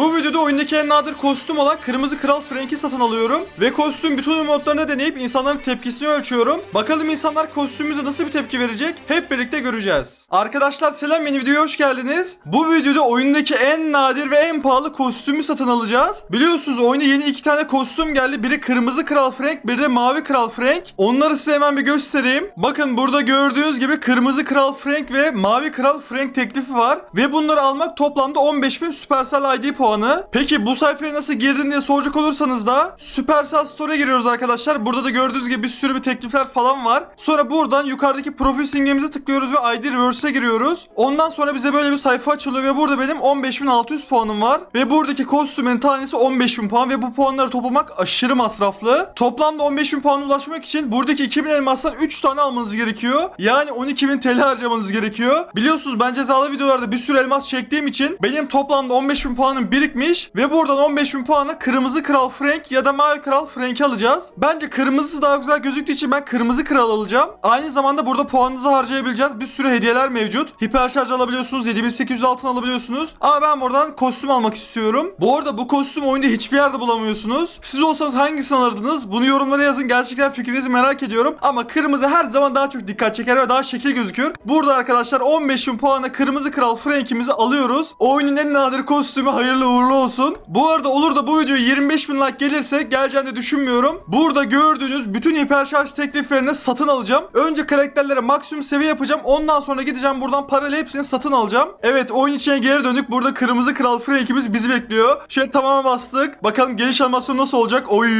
Bu videoda oyundaki en nadir kostüm olan Kırmızı Kral Frank'i satın alıyorum. Ve kostüm bütün oyun modlarında deneyip insanların tepkisini ölçüyorum. Bakalım insanlar kostümümüze nasıl bir tepki verecek hep birlikte göreceğiz. Arkadaşlar selam yeni videoya hoş geldiniz. Bu videoda oyundaki en nadir ve en pahalı kostümü satın alacağız. Biliyorsunuz oyuna yeni iki tane kostüm geldi. Biri Kırmızı Kral Frank, biri de Mavi Kral Frank. Onları size hemen bir göstereyim. Bakın burada gördüğünüz gibi Kırmızı Kral Frank ve Mavi Kral Frank teklifi var. Ve bunları almak toplamda 15.000 Supercell ID puanı. Peki bu sayfaya nasıl girdin diye soracak olursanız da Supercell Store'a giriyoruz arkadaşlar. Burada da gördüğünüz gibi bir sürü bir teklifler falan var. Sonra buradan yukarıdaki profil simgemize tıklıyoruz ve ID Reverse'e giriyoruz. Ondan sonra bize böyle bir sayfa açılıyor ve burada benim 15.600 puanım var. Ve buradaki kostümün tanesi 15.000 puan ve bu puanları toplamak aşırı masraflı. Toplamda 15.000 puana ulaşmak için buradaki 2000 elmastan 3 tane almanız gerekiyor. Yani 12.000 TL harcamanız gerekiyor. Biliyorsunuz ben cezalı videolarda bir sürü elmas çektiğim için benim toplamda 15.000 puanım birikmiş ve buradan 15.000 puana Kırmızı Kral Frank ya da Mavi Kral Frank'i alacağız. Bence kırmızısı daha güzel gözüktüğü için ben Kırmızı Kral alacağım. Aynı zamanda burada puanınızı harcayabileceğiniz bir sürü hediyeler mevcut. Hiper şarj alabiliyorsunuz, 7800 altın alabiliyorsunuz. Ama ben buradan kostüm almak istiyorum. Bu arada bu kostüm oyunda hiçbir yerde bulamıyorsunuz. Siz olsanız hangisini alırdınız? Bunu yorumlara yazın. Gerçekten fikrinizi merak ediyorum. Ama kırmızı her zaman daha çok dikkat çeker ve daha şekil gözüküyor. Burada arkadaşlar 15.000 puana Kırmızı Kral Frank'imizi alıyoruz. Oyunun en nadir kostümü hayırlı uğurlu olsun. Bu arada olur da bu video 25.000 like gelirse geleceğini de düşünmüyorum. Burada gördüğünüz bütün hiper şarj tekliflerini satın alacağım. Önce karakterlere maksimum seviye yapacağım. Ondan sonra gideceğim buradan parayla hepsini satın alacağım. Evet oyun içine geri döndük. Burada Kırmızı Kral Frank'imiz bizi bekliyor. Şöyle tamamen bastık. Bakalım geliş animasyonu nasıl olacak? Oy!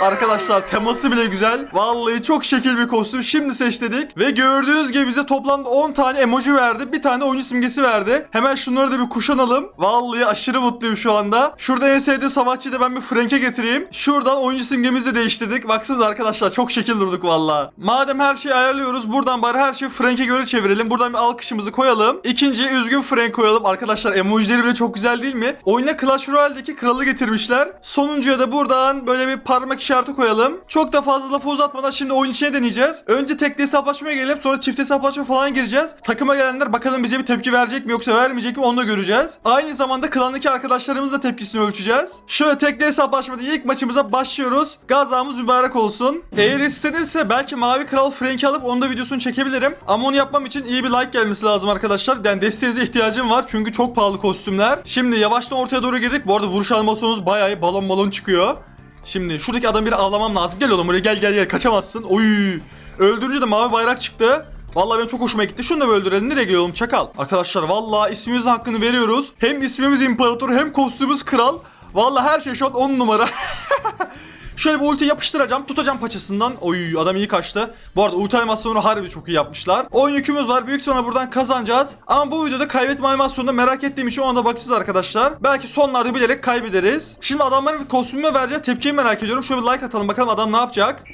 Arkadaşlar teması bile güzel. Vallahi çok şekil bir kostüm. Şimdi seç dedik. Ve gördüğünüz gibi bize toplamda 10 tane emoji verdi. Bir tane oyuncu simgesi verdi. Hemen şunları da bir kuşanalım. Vallahi aşırı mutluyum şu anda. Şurada en sevdiğim savaşçıyı da ben bir Frank'e getireyim. Şuradan oyuncu simgemizi de değiştirdik. Baksanıza arkadaşlar çok şekil durduk valla. Madem her şeyi ayarlıyoruz buradan bari her şeyi Frank'e göre çevirelim. Buradan bir alkışımızı koyalım. İkinciye üzgün Frank koyalım. Arkadaşlar emojileri bile çok güzel değil mi? Oyuna Clash Royale'deki kralı getirmişler. Sonuncuya da buradan böyle bir parmak işareti koyalım. Çok da fazla lafı uzatmadan şimdi oyun içine deneyeceğiz. Önce tekli hesaplaşmaya gelelim sonra çift hesaplaşma falan gireceğiz. Takıma gelenler bakalım bize bir tepki verecek mi yoksa vermeyecek mi onu da göreceğiz. Aynı zamanda klandaki arkadaşlarımız da tepkisini ölçeceğiz. Şöyle tekli hesaplaşmada ilk maçımıza başlıyoruz. Gazamız mübarek olsun. Eğer istenirse belki Mavi Kral Frank'i alıp onun da videosunu çekebilirim. Ama onu yapmam için iyi bir like gelmesi lazım arkadaşlar. Yani desteğinize ihtiyacım var çünkü çok pahalı kostümler. Şimdi yavaştan ortaya doğru girdik. Bu arada vuruş animasyonumuz bayağı balon balon çıkıyor. Şimdi şuradaki adam bir avlamam lazım. Gel oğlum buraya gel gel gel kaçamazsın. Oy. Öldürünce de mavi bayrak çıktı. Vallahi benim çok hoşuma gitti. Şunu da öldürelim. Nereye gidiyorum çakal? Arkadaşlar vallahi ismimizin hakkını veriyoruz. Hem ismimiz imparator hem kostümümüz kral. Vallahi her şey şu an 10 numara. Şöyle bir ulti yapıştıracağım. Tutacağım paçasından. Oy adam iyi kaçtı. Bu arada ulti animasyonu harbi çok iyi yapmışlar. Oyun yükümüz var. Büyük ihtimalle buradan kazanacağız. Ama bu videoda kaybetme animasyonunda merak ettiğim için ona da bakacağız arkadaşlar. Belki sonlarda bilerek kaybederiz. Şimdi adamların kostümüme vereceği tepkiyi merak ediyorum. Şöyle bir like atalım bakalım adam ne yapacak.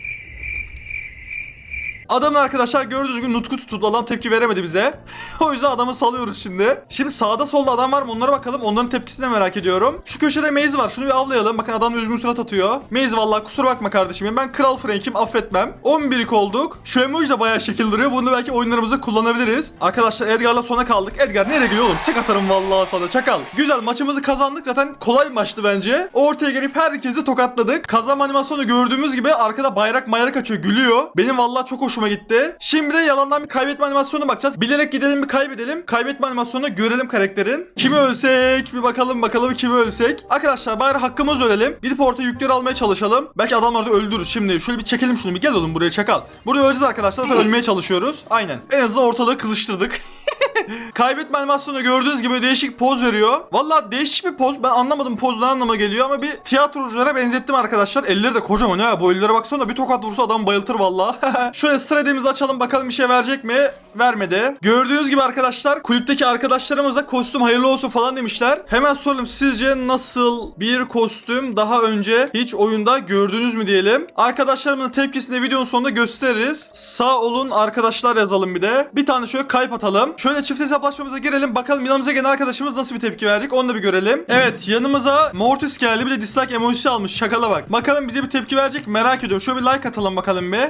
Adamın arkadaşlar gördüğünüz gibi nutku tutuldu. Adam tepki veremedi bize. o yüzden adamı salıyoruz şimdi. Şimdi sağda solda adam var mı onlara bakalım. Onların tepkisini merak ediyorum. Şu köşede Maze var. Şunu bir avlayalım. Bakın adam üzgün surat atıyor. Maze vallahi kusura bakma kardeşim. Ben Kral Frank'im affetmem. 11'lik olduk. Şu emoji de bayağı şekil duruyor. Bunu belki oyunlarımızda kullanabiliriz. Arkadaşlar Edgar'la sona kaldık. Edgar nereye gidiyor oğlum? Tek atarım vallahi sana çakal. Güzel maçımızı kazandık. Zaten kolay maçtı bence. Ortaya gelip herkesi tokatladık. Kazanma animasyonu gördüğümüz gibi arkada bayrak mayrak açıyor. Gülüyor. Benim vallahi çok hoşuma gitti. Şimdi de yalandan bir kaybetme animasyonuna bakacağız. Bilerek gidelim bir kaybedelim. Kaybetme animasyonunu görelim karakterin. Kimi ölsek bir bakalım bakalım kimi ölsek. Arkadaşlar bari hakkımız ölelim. Gidip orta yükleri almaya çalışalım. Belki adamları da öldürür. Şimdi şöyle bir çekelim şunu bir gel oğlum buraya çakal. Buraya öleceğiz arkadaşlar. Zaten ölmeye çalışıyoruz. Aynen. En azından ortalığı kızıştırdık. Kaybetme animasyonu gördüğünüz gibi değişik poz veriyor. Valla değişik bir poz. Ben anlamadım poz ne anlama geliyor ama bir tiyatroculara benzettim arkadaşlar. Elleri de kocaman ya. Bu ellere baksana bir tokat vursa adam bayıltır valla. Şöyle stratemizi açalım bakalım bir şey verecek mi? Vermedi. Gördüğünüz gibi arkadaşlar kulüpteki arkadaşlarımız da kostüm hayırlı olsun falan demişler. Hemen soralım sizce nasıl bir kostüm daha önce hiç oyunda gördünüz mü diyelim. Arkadaşlarımızın tepkisini de videonun sonunda gösteririz. Sağ olun arkadaşlar yazalım bir de. Bir tane şöyle kalp atalım. Şöyle çift hesaplaşmamıza girelim. Bakalım yanımıza gelen arkadaşımız nasıl bir tepki verecek. Onu da bir görelim. Evet yanımıza Mortis geldi. Bir de dislike emojisi almış. Şakala bak. Bakalım bize bir tepki verecek. Merak ediyorum. Şöyle bir like atalım bakalım bir.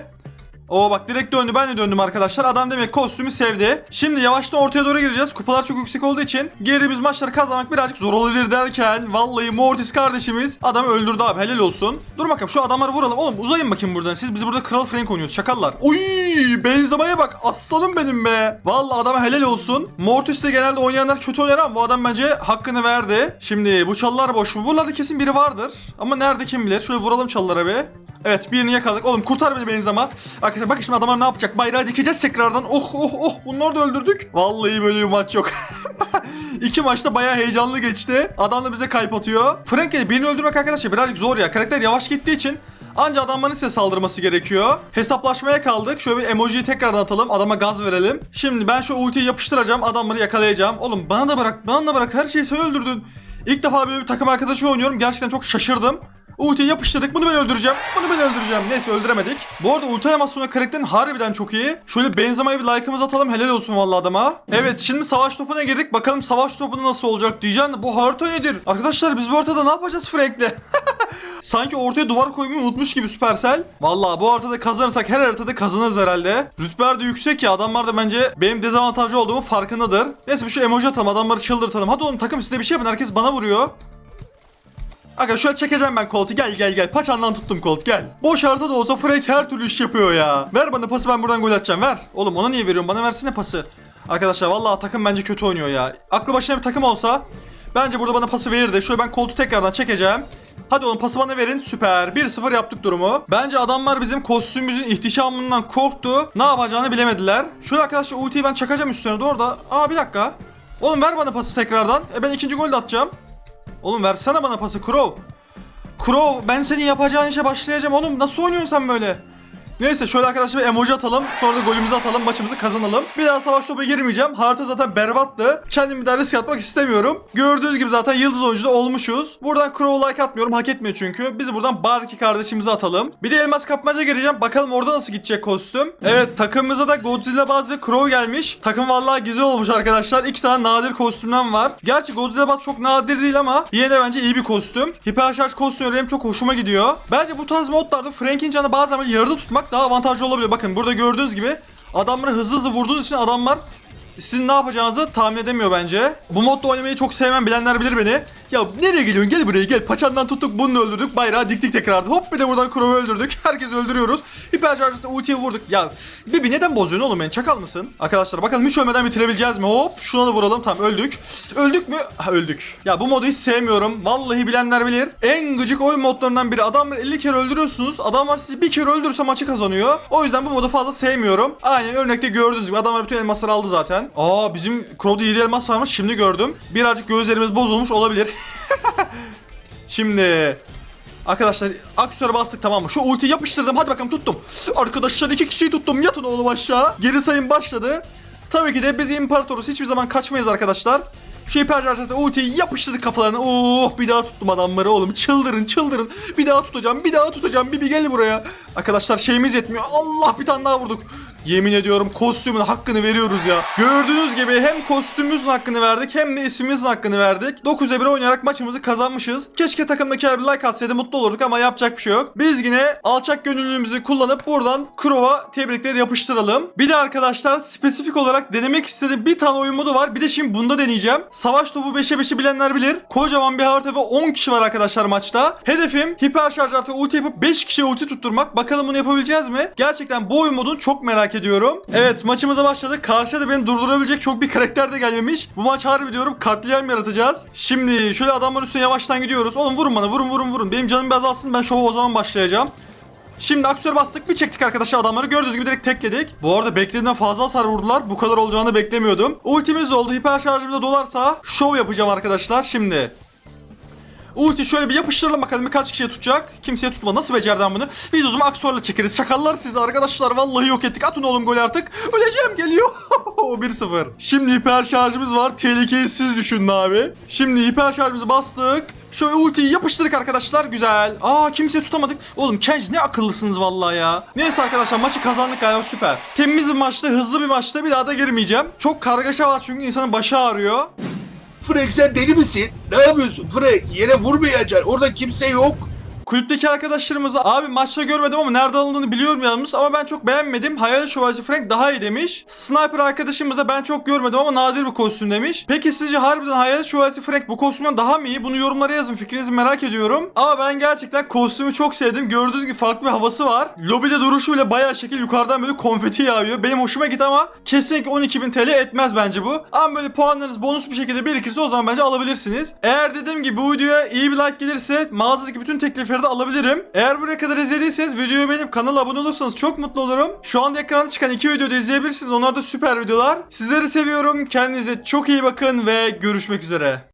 Oo bak direkt döndü ben de döndüm arkadaşlar. Adam demek kostümü sevdi. Şimdi yavaştan ortaya doğru gireceğiz. Kupalar çok yüksek olduğu için girdiğimiz maçları kazanmak birazcık zor olabilir derken vallahi Mortis kardeşimiz adamı öldürdü abi helal olsun. Dur bakalım şu adamları vuralım. Oğlum uzayın bakayım buradan. Siz biz burada Kral Frank oynuyoruz şakallar. Oy benzemeye bak aslanım benim be. Vallahi adama helal olsun. Mortis de genelde oynayanlar kötü oynar ama bu adam bence hakkını verdi. Şimdi bu çalılar boş mu? Buralarda kesin biri vardır. Ama nerede kim bilir. Şöyle vuralım çalılara be. Evet birini yakaladık. Oğlum kurtar beni benzema. Arkadaşlar bakın şimdi adamlar ne yapacak? Bayrağı dikeceğiz tekrardan. Oh oh oh bunları da öldürdük. Vallahi böyle bir maç yok. İki maçta bayağı heyecanlı geçti. Adam da bize kalp atıyor. Frank'e birini öldürmek arkadaşlar birazcık zor ya. Karakter yavaş gittiği için Anca adamların size saldırması gerekiyor. Hesaplaşmaya kaldık. Şöyle bir emojiyi tekrardan atalım. Adama gaz verelim. Şimdi ben şu ultiyi yapıştıracağım. Adamları yakalayacağım. Oğlum bana da bırak. Bana da bırak. Her şeyi sen öldürdün. İlk defa böyle bir takım arkadaşı oynuyorum. Gerçekten çok şaşırdım. Ultiyi yapıştırdık. Bunu ben öldüreceğim. Bunu ben öldüreceğim. Neyse öldüremedik. Bu arada ulti animasyonu karakterin harbiden çok iyi. Şöyle benzemeye bir like'ımızı atalım. Helal olsun vallahi adama. Evet şimdi savaş topuna girdik. Bakalım savaş topu nasıl olacak diyeceğim bu harita nedir? Arkadaşlar biz bu haritada ne yapacağız Frank'le? Sanki ortaya duvar koymayı unutmuş gibi Supercell. Vallahi bu haritada kazanırsak her haritada kazanırız herhalde. Rütbeler de yüksek ya adamlar da bence benim dezavantajlı olduğumu farkındadır. Neyse bir şu emoji atalım adamları çıldırtalım. Hadi oğlum takım size bir şey yapın herkes bana vuruyor. Aga şöyle çekeceğim ben Colt'u gel gel gel paçandan tuttum Colt gel. Boş harita da olsa Frank her türlü iş yapıyor ya. Ver bana pası ben buradan gol atacağım ver. Oğlum ona niye veriyorsun bana versene pası. Arkadaşlar vallahi takım bence kötü oynuyor ya. Aklı başına bir takım olsa bence burada bana pası verirdi. Şöyle ben Colt'u tekrardan çekeceğim. Hadi oğlum pası bana verin. Süper. 1-0 yaptık durumu. Bence adamlar bizim kostümümüzün ihtişamından korktu. Ne yapacağını bilemediler. Şöyle arkadaşlar ultiyi ben çakacağım üstüne doğru da. Aa bir dakika. Oğlum ver bana pası tekrardan. E ben ikinci gol de atacağım. Oğlum versene bana pası Crow. Crow ben senin yapacağın işe başlayacağım oğlum. Nasıl oynuyorsun sen böyle? Neyse şöyle arkadaşlar emoji atalım. Sonra da golümüzü atalım. Maçımızı kazanalım. Bir daha savaş topu girmeyeceğim. Harita zaten berbattı. Kendimi daha risk atmak istemiyorum. Gördüğünüz gibi zaten yıldız oyuncuda olmuşuz. Buradan Crow like atmıyorum. Hak etmiyor çünkü. Biz buradan Barky kardeşimizi atalım. Bir de elmas kapmaca gireceğim. Bakalım orada nasıl gidecek kostüm. Evet takımımıza da Godzilla Buzz ve Crow gelmiş. Takım vallahi güzel olmuş arkadaşlar. İki tane nadir kostümden var. Gerçi Godzilla Buzz çok nadir değil ama yine de bence iyi bir kostüm. Hiper şarj kostümü benim çok hoşuma gidiyor. Bence bu tarz modlarda Frank'in canı bazen yarıda tutmak daha avantajlı olabiliyor. Bakın burada gördüğünüz gibi adamları hızlı hızlı vurduğunuz için adamlar sizin ne yapacağınızı tahmin edemiyor bence. Bu modda oynamayı çok sevmem bilenler bilir beni. Ya nereye geliyorsun gel buraya gel. Paçandan tuttuk bunu öldürdük. Bayrağı diktik tekrardan. Hop bir de buradan Crow'u öldürdük. Herkesi öldürüyoruz. Hiper Charger'da ultiyi vurduk. Ya Bibi neden bozuyorsun oğlum beni çakal mısın? Arkadaşlar bakalım hiç ölmeden bitirebileceğiz mi? Hop şuna da vuralım tamam öldük. Öldük mü? Ha öldük. Ya bu modu hiç sevmiyorum. Vallahi bilenler bilir. En gıcık oyun modlarından biri. Adamları 50 kere öldürüyorsunuz. Adamlar sizi bir kere öldürürse maçı kazanıyor. O yüzden bu modu fazla sevmiyorum. Aynen örnekte gördüğünüz gibi adamlar bütün elmasları aldı zaten. Aa bizim Crow'da 7 elmas varmış şimdi gördüm. Birazcık gözlerimiz bozulmuş olabilir. Şimdi Arkadaşlar aksiyona bastık tamam mı? Şu ultiyi yapıştırdım hadi bakalım tuttum. Arkadaşlar iki kişiyi tuttum yatın oğlum aşağı. Geri sayım başladı. Tabii ki de biz imparatoruz hiçbir zaman kaçmayız arkadaşlar. Şu hiper charge'da ultiyi yapıştırdık kafalarına. Oh bir daha tuttum adamları oğlum. Çıldırın çıldırın. Bir daha tutacağım bir daha tutacağım. Bibi gel buraya. Arkadaşlar şeyimiz yetmiyor. Allah bir tane daha vurduk. Yemin ediyorum kostümün hakkını veriyoruz ya. Gördüğünüz gibi hem kostümümüzün hakkını verdik hem de ismimizin hakkını verdik. 9'a 1 oynayarak maçımızı kazanmışız. Keşke takımdakiler bir like atsaydı mutlu olurduk ama yapacak bir şey yok. Biz yine alçak gönüllülüğümüzü kullanıp buradan Crow'a tebrikleri yapıştıralım. Bir de arkadaşlar spesifik olarak denemek istediğim bir tane oyun modu var. Bir de şimdi bunda deneyeceğim. Savaş topu 5'e 5'i bilenler bilir. Kocaman bir harita ve 10 kişi var arkadaşlar maçta. Hedefim hiper şarj artı ulti yapıp 5 kişiye ulti tutturmak. Bakalım bunu yapabileceğiz mi? Gerçekten bu oyun modunu çok merak ediyorum. Evet maçımıza başladık. Karşıda beni durdurabilecek çok bir karakter de gelmemiş. Bu maç harbi diyorum katliam yaratacağız. Şimdi şöyle adamların üstüne yavaştan gidiyoruz. Oğlum vurun bana vurun vurun vurun. Benim canım bir azalsın ben şova o zaman başlayacağım. Şimdi aksiyona bastık bir çektik arkadaşlar adamları gördüğünüz gibi direkt tekledik. Bu arada beklediğimden fazla hasar vurdular. Bu kadar olacağını beklemiyordum. Ultimiz oldu. Hiper şarjımız da dolarsa şov yapacağım arkadaşlar şimdi. Ulti şöyle bir yapıştıralım bakalım birkaç kişiye tutacak. Kimseye tutma. Nasıl becerden bunu? Biz o zaman aksorla çekeriz. Şakallar sizi arkadaşlar. Vallahi yok ettik. Atın oğlum gol artık. Öleceğim geliyor. 1-0. Şimdi hiper şarjımız var. Tehlikeyi siz düşünün abi. Şimdi hiper şarjımızı bastık. Şöyle ultiyi yapıştırdık arkadaşlar. Güzel. Aa kimseye tutamadık. Oğlum Kenj ne akıllısınız vallahi ya. Neyse arkadaşlar maçı kazandık galiba süper. Temiz bir maçtı, hızlı bir maçtı. Bir daha da girmeyeceğim. Çok kargaşa var çünkü insanın başı ağrıyor. Frank sen deli misin? Ne yapıyorsun Frank? Yere vurmayacaksın. Orada kimse yok. Kulüpteki arkadaşlarımıza abi maçta görmedim ama nerede alındığını biliyorum yalnız ama ben çok beğenmedim. Hayalet Şövalyesi Frank daha iyi demiş. Sniper arkadaşımız da ben çok görmedim ama nadir bir kostüm demiş. Peki sizce harbiden Hayalet Şövalyesi Frank bu kostümden daha mı iyi? Bunu yorumlara yazın fikrinizi merak ediyorum. Ama ben gerçekten kostümü çok sevdim. Gördüğünüz gibi farklı bir havası var. Lobide duruşu bile bayağı şekil yukarıdan böyle konfeti yağıyor. Benim hoşuma gitti ama kesinlikle 12.000 TL etmez bence bu. Ama böyle puanlarınız bonus bir şekilde birikirse o zaman bence alabilirsiniz. Eğer dediğim gibi bu videoya iyi bir like gelirse mağazadaki bütün teklifleri de alabilirim. Eğer buraya kadar izlediyseniz videoyu beğenip kanala abone olursanız çok mutlu olurum. Şu anda ekranda çıkan iki videoda izleyebilirsiniz. Onlar da süper videolar. Sizleri seviyorum. Kendinize çok iyi bakın ve görüşmek üzere.